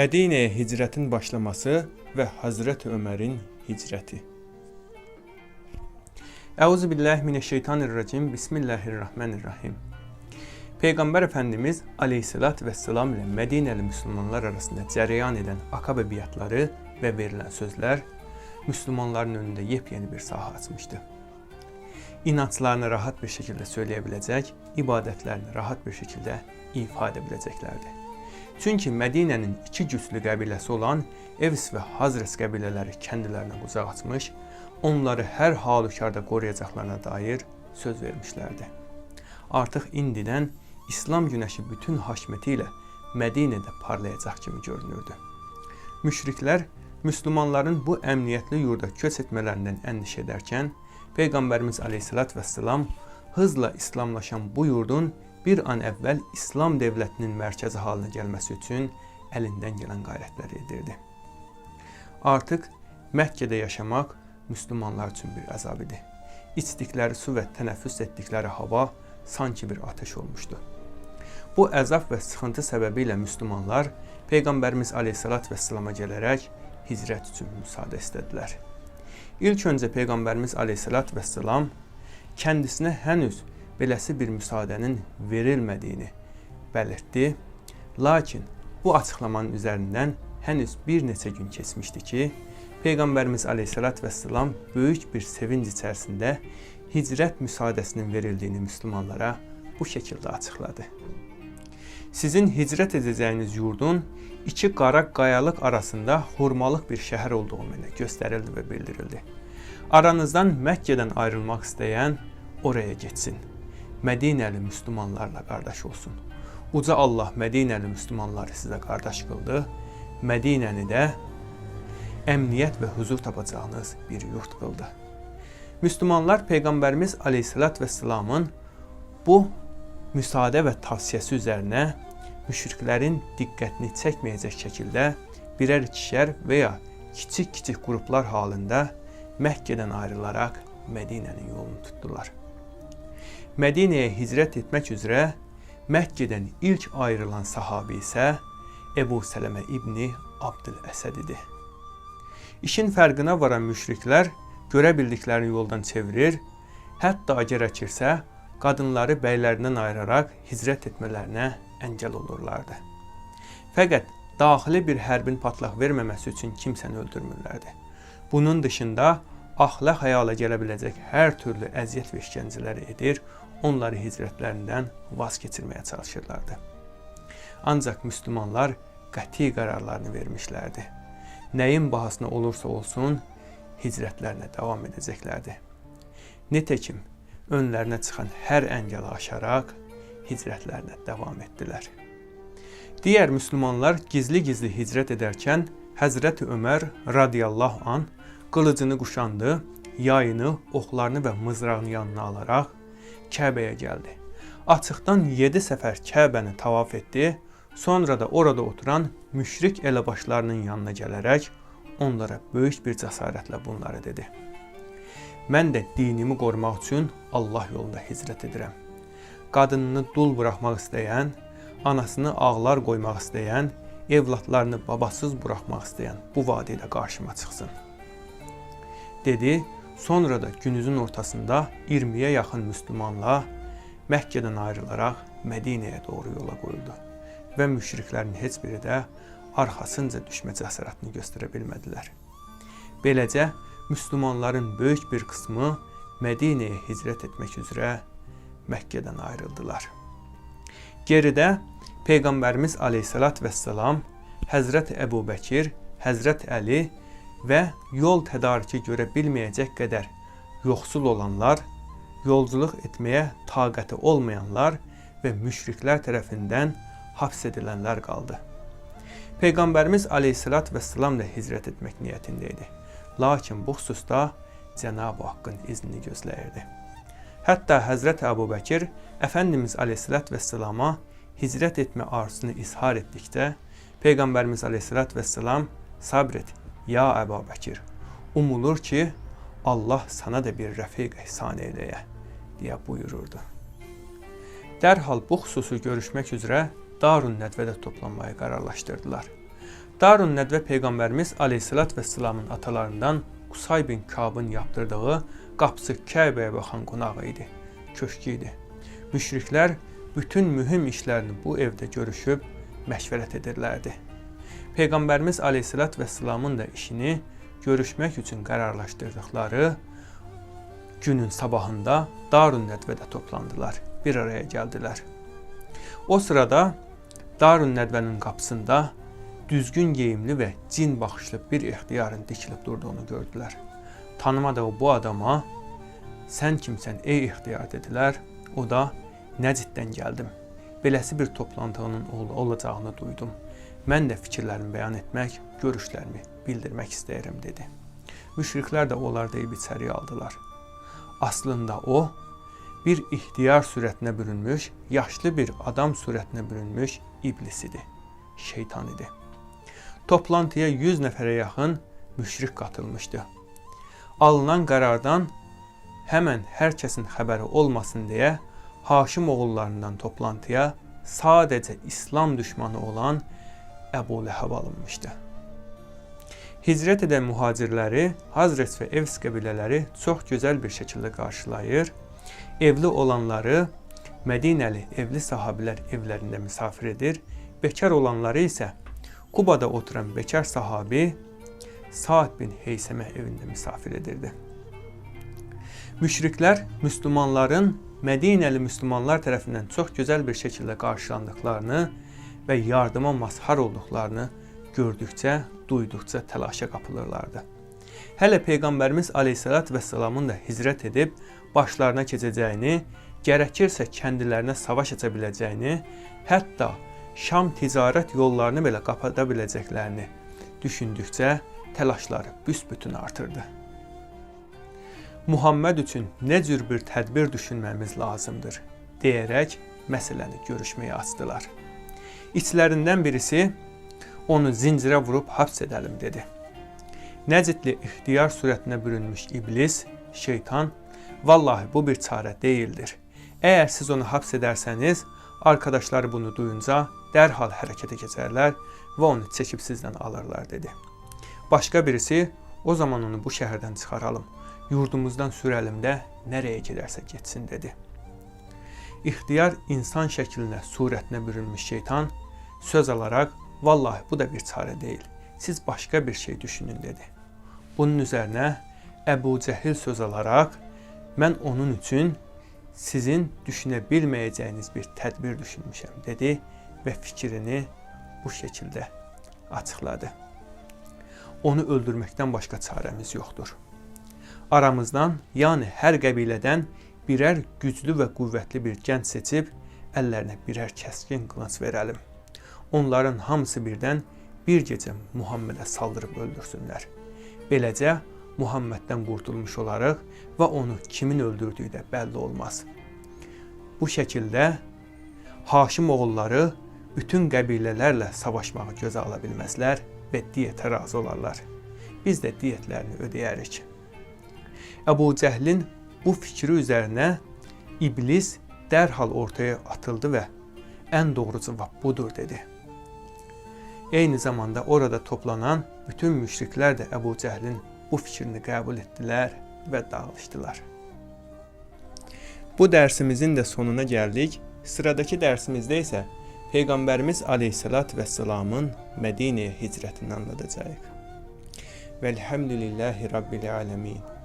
Medine'ye hicretin başlaması ve Hazreti Ömer'in hicreti. Euzu billahi mineşşeytanirracim. Bismillahirrahmanirrahim. Peygamber Efendimiz Aleyhisselatü Vesselam ile Medineli Müslümanlar arasında cereyan eden akabe biatları ve verilen sözler Müslümanların önünde yepyeni bir saha açmıştı. İnançlarını rahat bir şekilde söyleyebilecek, ibadetlerini rahat bir şekilde ifade edebileceklerdi. Çünkü Medine'nin iki güçlü kabilesi olan Evs ve Hazres kabileleri kendilerine uzak atmış, onları her halükarda koruyacaklarına dair söz vermişlerdi. Artık indiden İslam güneşi bütün haşmetiyle Medine'de parlayacak gibi görünürdü. Müşrikler Müslümanların bu emniyetli yurda köç etmelerinden endişe ederken, Peygamberimiz Aleyhisselatü Vesselam hızla İslamlaşan bu yurdun bir an evvel İslam devletinin merkezi haline gelmesi için elinden gelen gayretleri edirdi. Artık Mekke'de yaşamak Müslümanlar için bir azab idi. İçdikleri su ve teneffüs ettikleri hava sanki bir ateş olmuştu. Bu əzab və sıxıntı səbəbilə müsəlmanlar Peyğəmbərimiz Aleyhissalat vesselama gələrək hicrət üçün. İlk öncə Peyğəmbərimiz Aleyhissalat vesselam kendisine henüz beləsi bir müsaadenin verilmədiyini belirtti. Lakin bu açıklamanın üzerinden henüz bir neçə gün keçmişdi ki, Peyğəmbərimiz Aleyhissalat vesselam böyük bir sevinç içərisində hicrət müsaadəsinin verildiğini Müslümanlara bu şekilde açıkladı. Sizin hicrət edəcəyiniz yurdun iki qara qayalık arasında hurmalık bir şehir olduğu mənə göstərildi ve bildirildi. Aranızdan Mekke'den ayrılmak isteyen oraya geçsin. Medineli Müslümanlarla kardeş olsun. Uca Allah Medineli Müslümanları size kardeş kıldı. Medine'ni de emniyet ve huzur tapacağınız bir yurt kıldı. Müslümanlar Peygamberimiz Aleyhisselatü Vesselam'ın bu müsaade ve tavsiyesi üzerine müşriklerin dikkatini çekmeyecek şekilde birer ikişer veya küçük küçük gruplar halinde Mekke'den ayrılarak Medine'nin yolunu tuttular. Medine'ye hicret etmek üzere Mekke'den ilk ayrılan sahabi ise Ebu Seleme İbni Abdülesed idi. İşin fərqinə varan müşriklər görə bildiklərini yoldan çevirir, hətta gerekirsə qadınları bəylərindən ayırarak hicrət etmələrinə əngəl olurlardı. Fəqət daxili bir hərbin patlaq verməməsi üçün kimsəni öldürmürlərdi. Bunun dışında ahlak hayala gelebilecek her türlü əziyyət ve işgəncələri edir, onları hicrətlərindən vaz keçirməyə çalışırlardı. Ancaq Müslümanlar qəti qararlarını vermişlerdi. Nəyin bahasına olursa olsun hicrətlərinə davam edəcəklərdi. Nitekim önlerine çıkan her engeli aşarak hicretlerine devam ettiler. Diğer Müslümanlar gizli gizli hicret ederken Hazreti Ömer radıyallahu an kılıcını kuşandı, yayını, oxlarını ve mızrağını yanına alarak Kəbəyə geldi. Açıqdan 7 səfər Kəbəni tavaf etdi, sonra da orada oturan müşrik elebaşlarının yanına gələrək onlara böyük bir cəsarətlə bunları dedi. Mən də dinimi qorumaq üçün Allah yolunda hicrət edirəm. Qadınını dul buraxmaq istəyən, anasını ağlar qoymaq istəyən, evlatlarını babasız buraxmaq istəyən bu vadidə qarşıma çıxsın. Dedi, sonra da günüzün ortasında 20-yə yaxın müsəlmanla Məkkədən ayrılaraq Mədinəyə doğru yola qoyuldu və müşriklərin heç biri də arxasınca düşmə cəsarətini göstərə bilmədilər. Beləcə Müslümanların büyük bir kısmı Medine'ye hicret etmek üzere Mekke'den ayrıldılar. Geride Peygamberimiz Aleyhisselat Vesselam, Hazreti Ebu Bekir, Hazreti Ali ve yol tedariki görebilmeyecek kadar yoksul olanlar, yolculuk etmeye takati olmayanlar ve müşrikler tarafından hapsedilenler kaldı. Peygamberimiz Aleyhisselat Vesselam da hicret etmek niyetindeydi. Lakin bu xüsusda Cenab-ı Haqqın iznini gözləyirdi. Hətta Həzrət Əbu Bəkir Əfəndimiz Aleyhisselat Vesselama hicrət etmə arzusunu izhar etdikdə Peyğəmbərimiz Aleyhisselat Vesselam sabret ya Əbu Bəkir umulur ki Allah sana da bir rəfiq ihsan eləyə deyə buyururdu. Dərhal bu xüsusu görüşmək üzrə Darun Nədvədə toplanmayı qərarlaşdırdılar. Darun Nədvə Peyğəmbərimiz Aleyhisselat və Səlamın atalarından Qusay bin Kabın yaptırdığı qapısı Kəbəyə baxan qonağı idi, köşkü idi. Müşriklər bütün mühüm işlərini bu evdə görüşüb məşvərət edirlərdi. Peyğəmbərimiz Aleyhisselat və Səlamın da işini görüşmək üçün qərarlaşdırdıqları günün sabahında Darun Nədvədə toplandılar, bir araya gəldilər. O sırada Darun Nədvənin qapısında düzgün geyimli və cin baxışlı bir ixtiyarın dikilib durduğunu gördülər. Tanımadığı bu adama "Sən kimsən ey ixtiyar?" dedilər. O da "Nəciddən gəldim. Beləsi bir toplantının ol olacağını duydum. Mən də fikirlərimi bəyan etmək, görüşlərimi bildirmək istəyirəm" dedi. Müşriklər də onları deyib içəriyə aldılar. Aslında o bir ihtiyar sürətinə bürünmüş, yaşlı bir adam sürətinə bürünmüş iblis idi, şeytan idi. Toplantıya 100 nəfərə yaxın müşrik qatılmışdı. Alınan qərardan həmən hər kəsin xəbəri olmasın deyə Haşim oğullarından toplantıya sadəcə İslam düşmanı olan Əbu Ləhəb alınmışdı. Hicrət edən mühacirləri Hazret və Evs qəbilələri çox gözəl bir şəkildə qarşılayır. Evli olanları Mədinəli evli sahabilər evlərində misafir edir. Bekar olanları isə Kubada oturan bekar sahabi Sa'd bin Heysəmə evində misafir edirdi. Müşriklər müsəlmanların Mədinəli müsəlmanlar tərəfindən çox gözəl bir şəkildə qarşılandıqlarını və yardıma mazhar olduqlarını gördükcə, duyduqca təlaşa qapılırlardı. Hələ Peyğəmbərimiz Aleyhisselat və Səlamın da hicrət edib başlarına keçəcəyini, gərəkirsə kəndilərinə savaş aça biləcəyini, hətta Şam ticarət yollarını belə qapata biləcəklərini düşündükcə büsbütün artırdı. Muhammed üçün nə cür bir tədbir düşünməmiz lazımdır deyərək məsələni görüşməyə açdılar. İçlərindən birisi onu zincirə vurub həbs edəlim dedi. Nəcidli ixtiyar sürətinə bürünmüş iblis, şeytan, vallahi bu bir çarə deyildir. Əgər siz onu həbs edərsəniz, arkadaşları bunu duyunca dərhal hərəkətə keçərlər və onu çəkib sizdən alırlar dedi. Başqa birisi, o zaman onu bu şəhərdən çıxaralım yurdumuzdan sürəlim də nereye gedərsə getsin dedi. İxtiyar insan şəklinə, surətinə bürünmüş şeytan söz alaraq vallahi bu da bir çare değil. Siz başka bir şey düşünün dedi. Bunun üzərinə Əbu Cəhil söz alaraq mən onun üçün sizin düşünə bir tədbir düşünmüşəm dedi və fikrini bu şəkildə açıqladı. Onu öldürməkdən başqa çarəmiz yoxdur. Aramızdan, yəni hər qəbilədən birər güclü və qüvvətli bir gənc seçib əllərinə birər kəskin qılınc verəlim. Onların hamısı birdən bir gecə Muhammedə saldırıb öldürsünlər. Beləcə Muhammeddən qurtulmuş olarıq və onu kimin öldürdüyü də bəlli olmaz. Bu şəkildə Haşim oğulları bütün qəbilələrlə savaşmağı gözə ala bilməzlər və diyetə razı olarlar. Biz də diyetlərini ödəyərik. Əbu Cəhlin bu fikri üzərinə iblis dərhal ortaya atıldı və ən doğru cavab budur dedi. Eyni zamanda orada toplanan bütün müşriklər də Əbu Cəhlin bu fikrini qəbul etdilər və dağılışdılar. Bu dərsimizin də sonuna gəldik. Sıradakı dərsimizdə isə Peyğəmbərimiz Aleyhisselat və Səlamın Mədinəyə hicrətini anladacağıq. Velhamdülillahi Rabbil alemin.